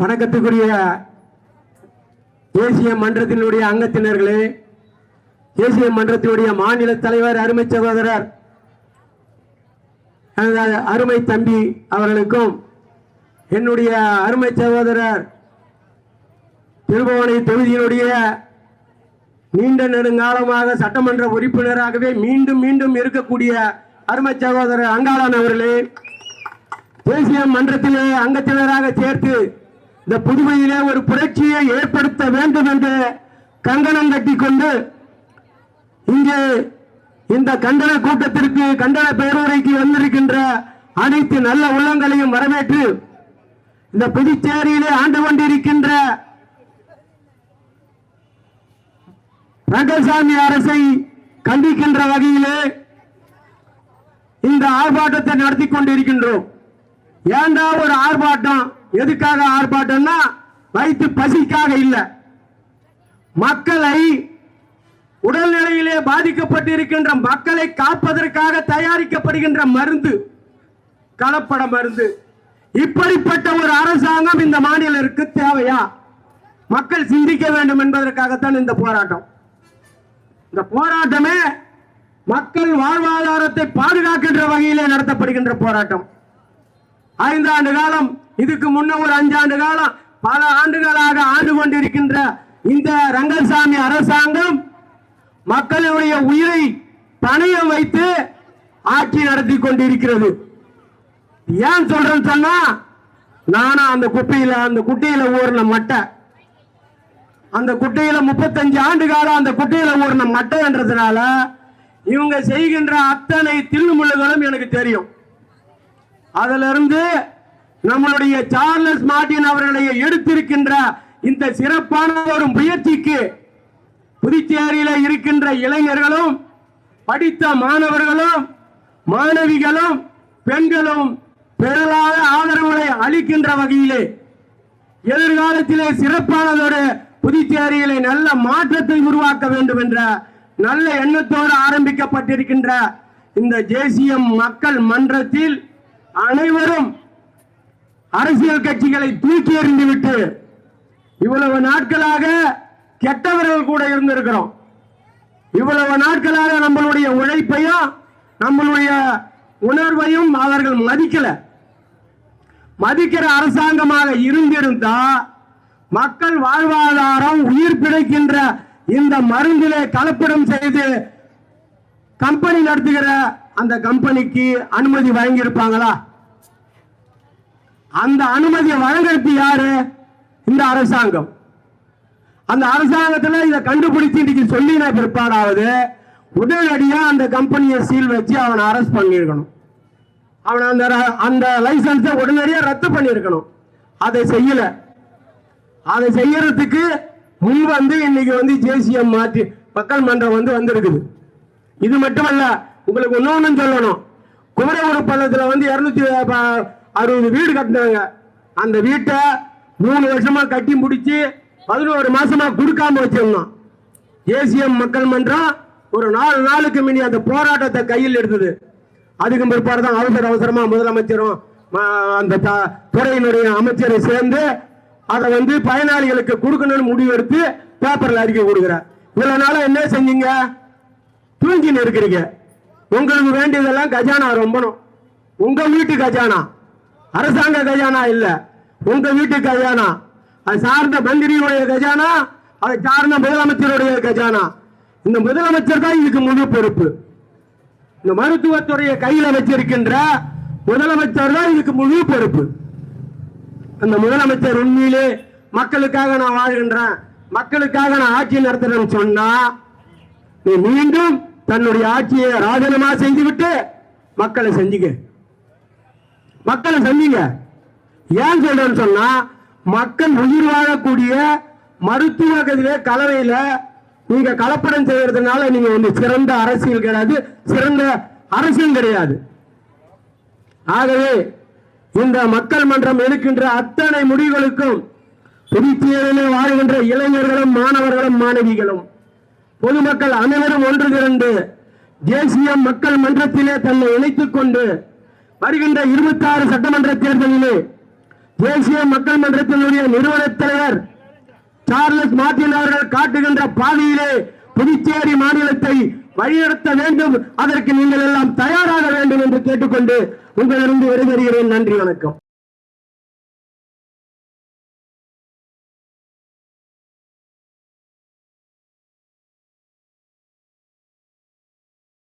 வணக்கத்துக்குரிய தேசிய மன்றத்தினுடைய அங்கத்தினர்களே தேசிய மன்றத்தினுடைய மாநில தலைவர் அருமை சகோதரர் எனது அருமை தம்பி அவர்களுக்கும் என்னுடைய அருமை சகோதரர் திருபுவனை தொகுதியினுடைய நீண்ட நெடுங்காலமாக சட்டமன்ற உறுப்பினராகவே மீண்டும் மீண்டும் இருக்கக்கூடிய அருமை சகோதரர் அங்காளன் அவர்களே தேசிய மன்றத்திலே அங்கத்தினராக சேர்த்து இந்த புதுவையிலே ஒரு புரட்சியை ஏற்படுத்த வேண்டும் என்று கங்கணம் கட்டி கொண்டு இங்கே இந்த கண்டன கூட்டத்திற்கு கண்டன பேருரைக்கு வந்திருக்கின்ற அனைத்து நல்ல உள்ளங்களையும் வரவேற்று இந்த புதுச்சேரியிலே ஆண்டு கொண்டிருக்கின்ற ரங்கசாமி அரசை கண்டிக்கின்ற வகையிலே இந்த ஆர்ப்பாட்டத்தை நடத்தி கொண்டிருக்கின்றோம். ஏண்டா ஒரு ஆர்ப்பாட்டம்? எதுக்காக ஆர்ப்பாட்டம்னா வயிற்று பசிக்காக இல்லை. மக்களை உடல்நிலையிலே பாதிக்கப்பட்டிருக்கின்ற மக்களை காப்பதற்காக தயாரிக்கப்படுகின்ற மருந்து கலப்பட மருந்து. இப்படிப்பட்ட ஒரு அரசாங்கம் இந்த மாநிலத்திற்கு தேவையா? மக்கள் சிந்திக்க வேண்டும் என்பதற்காகத்தான் இந்த போராட்டம். இந்த போராட்டமே மக்கள் வாழ்வாதாரத்தை பாதுகாக்கின்ற வகையிலே நடத்தப்படுகின்ற போராட்டம். ஐந்தாண்டு காலம் இதுக்கு முன்ன ஒரு அஞ்சாண்டு காலம் பல ஆண்டுகளாக ஆண்டு கொண்டிருக்கின்ற இந்த ரங்கசாமி அரசாங்கம் மக்களுடைய உயிரை பணையம் வைத்து ஆட்சி நடத்தி கொண்டிருக்கிறது. ஏன் சொல்றேன்னு சொன்னா நானும் அந்த குப்பையில அந்த குட்டையில ஊறின மட்டை. அந்த குட்டையில முப்பத்தஞ்சு ஆண்டு காலம் அந்த குட்டையில ஊறின மட்டைன்றதுனால இவங்க செய்கின்ற அத்தனை தில்லுமுள்ளுகளும் எனக்கு தெரியும். அதுல இருந்து நம்மளுடைய சார்லஸ் மார்டின் அவர்களை எடுத்திருக்கின்ற இந்த சிறப்பான ஒரு முயற்சிக்கு புதுச்சேரியில இருக்கின்ற இளைஞர்களும் படித்த மாணவர்களும் மாணவிகளும் பெண்களும் பெறலாத ஆதரவுகளை அளிக்கின்ற வகையிலே எதிர்காலத்திலே சிறப்பானதொரு புதுச்சேரியிலே நல்ல மாற்றத்தை உருவாக்க வேண்டும் என்ற நல்ல எண்ணத்தோடு ஆரம்பிக்கப்பட்டிருக்கின்ற இந்த தேசிய மக்கள் மன்றத்தில் அனைவரும் அரசியல் கட்சிகளை தூக்கி எறிந்துவிட்டு இவ்வளவு நாட்களாக கெட்டவர்கள் கூட இருந்திருக்கிறோம். இவ்வளவு நாட்களாக நம்மளுடைய உழைப்பையும் நம்மளுடைய உணர்வையும் அவர்கள் மதிக்கல. மதிக்கிற அரசாங்கமாக இருந்திருந்தா மக்கள் வாழ்வாதாரம் உயிர் பிழைக்கின்ற இந்த மருந்திலே கலப்படம் செய்து கம்பெனி நடத்துகிற அந்த கம்பெனிக்கு அனுமதி வழங்கியிருப்பாங்களா? அந்த அனுமதியை வழங்குறது யாரு? இந்த அரசாங்கம். அந்த அரசாங்கத்தில் இதை கண்டுபிடிச்சு இன்னைக்கு சொல்லின பிற்பாடாவது உடனடியாக அந்த கம்பெனியை சீல் வச்சு அவனை அரெஸ்ட் பண்ணியிருக்கணும் அவனை அந்த ர- அந்த லைசன்ஸை உடனடியாக ரத்து பண்ணியிருக்கணும் அதை செய்யலை. அதை செய்யறதுக்கு முன் வந்து இன்னைக்கு வந்து ஜேசிஎம் மாற்றி மக்கள் மன்றம் வந்து வந்திருக்குது. இது மட்டுமல்ல உங்களுக்கு இன்னொன்னு சொல்லணும். குமரகுரு பள்ளத்தில் வந்து இரநூத்தி அறுபது வீடு கட்டினாங்க. அந்த வீட்டை மூணு வருஷமா கட்டி முடிச்சு பதினோரு மாசமா கொடுக்காம வச்சிருந்தோம். ஏசிஎம் மக்கள் மன்றம் ஒரு நாலு நாளுக்கு மினி அந்த போராட்டத்தை கையில் எடுத்தது. அதுக்கு பிற்பாடு தான் அவசர அவசரமா முதலமைச்சரும் அந்த த- துறையினுடைய அமைச்சரை சேர்ந்து அதை வந்து பயனாளிகளுக்கு கொடுக்கணும்னு முடிவு எடுத்து பேப்பரில் அறிக்கை கொடுக்குறார். இவ்வளவு நாளா என்ன செஞ்சீங்க? தூங்கின்னு இருக்கிறீங்க உங்களுக்கு வேண்டியதெல்லாம் கஜானா ரொம்பணும். உங்க வீட்டு கஜானா. அரசாங்க கஜானா இல்ல. உங்க வீட்டு கஜானா. அது சார்ந்த மந்திரியுடைய கஜானா அதை சார்ந்த முதலமைச்சருடைய கஜானா. இந்த முதலமைச்சர் தான் இதுக்கு முழு பொறுப்பு. இந்த மருத்துவத்துறையை கையில் வச்சிருக்கின்ற முதலமைச்சர் தான் இதுக்கு முழு பொறுப்பு. அந்த முதலமைச்சர் உண்மையிலே மக்களுக்காக நான் வாழ்கின்றேன். மக்களுக்காக நான் ஆட்சி நடத்துறேன்னு சொன்னா நீ மீண்டும் தன்னுடைய ஆட்சியை ராஜினாமா செய்துவிட்டு மக்களை செஞ்சுக்க மக்களை சந்திங்க. ஏன் சொல்றேன்னு சொன்னா மக்கள் உயிர் வாழக்கூடிய மருத்துவ கதிலே கலவையில நீங்க கலப்படம் செய்யறதுனால நீங்க வந்து சிறந்த அரசியல் கிடையாது சிறந்த அரசியல் கிடையாது. ஆகவே இந்த மக்கள் மன்றம் எடுக்கின்ற அத்தனை முடிவுகளுக்கும் புதுச்சேரியிலே வாழ்கின்ற இளைஞர்களும் மாணவர்களும் மாணவிகளும் பொதுமக்கள் அனைவரும் ஒன்று திரண்டு தேசிய மக்கள் மன்றத்திலே தன்னை இணைத்துக் கொண்டு வருகின்ற இருபத்தி ஆறு சட்டமன்ற தேர்தலிலே தேசிய மக்கள் மன்றத்தினுடைய நிறுவனத் தலைவர் சார்லஸ் மார்டின் அவர்கள் காட்டுகின்ற பாதையிலே புதுச்சேரி மாநிலத்தை வழிநடத்த வேண்டும். அதற்கு நீங்கள் எல்லாம் தயாராக வேண்டும் என்று கேட்டுக்கொண்டு உங்களிடம் விடைபெறுகிறேன். நன்றி வணக்கம்.